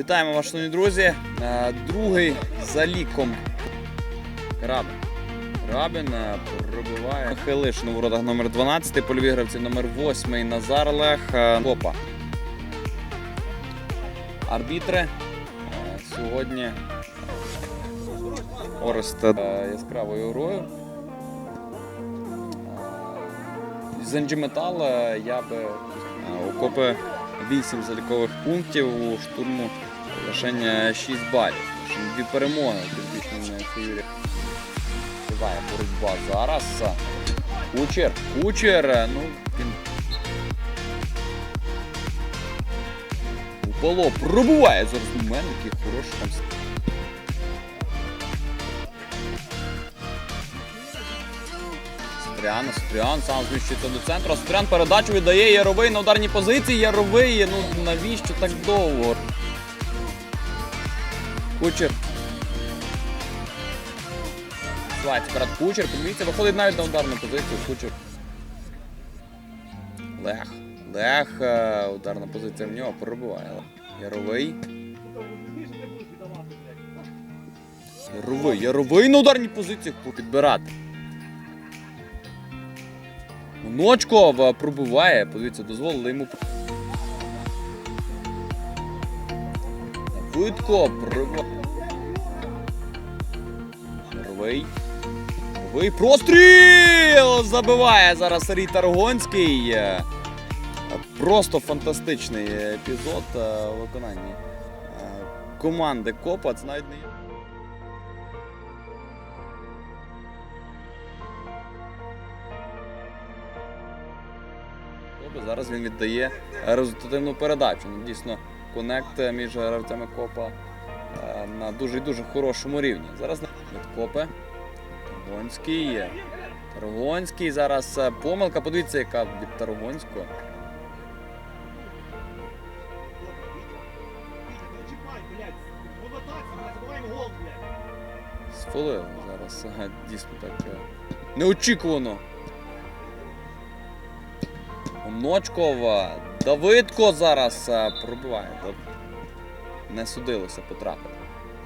Вітаємо вас, шановні друзі. Е, Другий за ліком. Рабин. Рабин е, пробиває Хилиш на воротах номер 12, польові гравці номер 8 Назар Лех. е, Копа. Арбітри. Е, Сьогодні Орест е, яскравою грою. З Метал я би е, окопи 8 залікових пунктів у штурму лише 6 балів. Дві перемоги підвищені Юрія. Триває боротьба зараз. Кучер, кучер, ну він. Упало, пробуває зараз у мене, який хороший там. Стріан, Стріан сам зміщується до центру. Стріан передачу віддає Яровий на ударній позиції. Яровий, ну навіщо так довго? Кучер. Свається перед Кучер. Подивіться, виходить навіть на ударну позицію. Кучер. Лех. Лех. е, Ударна позиція в нього пробиває. Яровий. Яровий. Яровий на ударній позиції підбирати. Ночков е, пробиває, подивіться, дозволили йому. Видко пробиває. Рвий. Рвий простріл! Забиває зараз Сергій Таргонський. Просто фантастичний епізод е, у виконанні е, команди Копа. Це навіть не. Зараз він віддає результативну передачу. Ну, дійсно, конект між гравцями Копа е, на дуже і дуже хорошому рівні. Зараз від Копи. Таргонський. Таргонський. Зараз е, помилка. Подивіться, яка від Таргонського. Чіпай, блядь, в атаці, блядь, забуваємо гол, блядь. Сфолили зараз. Дійсно так. е, Неочікувано. Ночкова. Давидко зараз е, пробиває. Не судилося потрапити.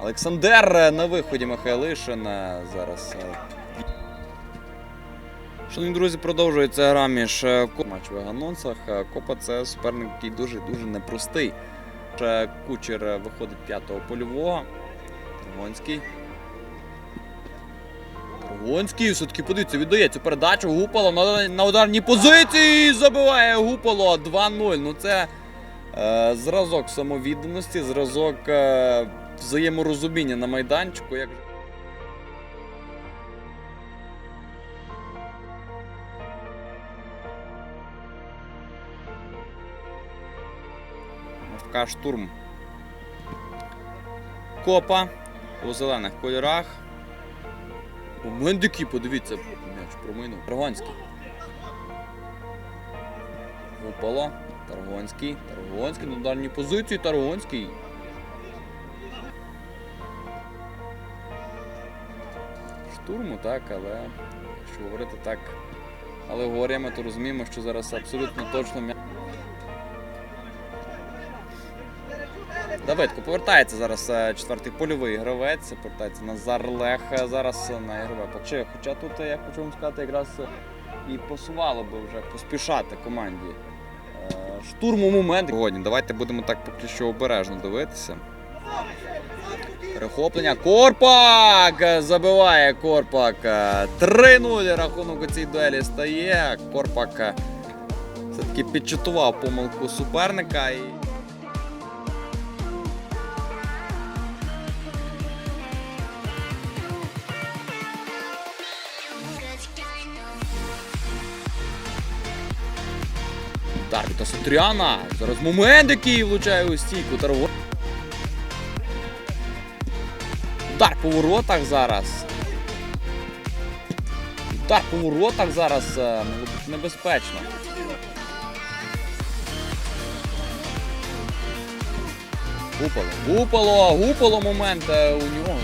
Олександр е, на виході Михайлишин е, зараз. Шановні друзі, продовжується гра між Ко- матчових анонсах. Копа це суперник, який дуже-дуже непростий. Кучер виходить п'ятого польового. Тергонський. Гонський все-таки подивіться, віддає цю передачу. Гупало на, на ударній позиції. Забиває Гупало 2-0. Ну це е, зразок самовідданості, зразок е, взаєморозуміння на майданчику. Як... Штурм. Копа у зелених кольорах. Момент який, подивіться, м'яч проминув. Таргонський. Упало. Таргонський. Таргонський на дальній позиції. Таргонський. Штурму, так, але якщо говорити так алегоріями, то розуміємо, що зараз абсолютно точно м'яч. Давидко повертається зараз е, четвертий польовий гравець, повертається Назар Лех е, зараз на ігрове плече. Хоча тут, е, я хочу вам сказати, якраз і посувало би вже поспішати команді. Штурму момент. Сьогодні давайте будемо так поки що обережно дивитися. Перехоплення. Корпак! Забиває Корпак. Е, 3-0 рахунок у цій дуелі стає. Корпак все-таки підчитував помилку суперника. І... Удар від Асатріана. Зараз момент, який влучає у стійку. Тарго. Удар по воротах зараз. Удар по воротах зараз е, небезпечно. Гупало. Гупало, гупало момент у нього.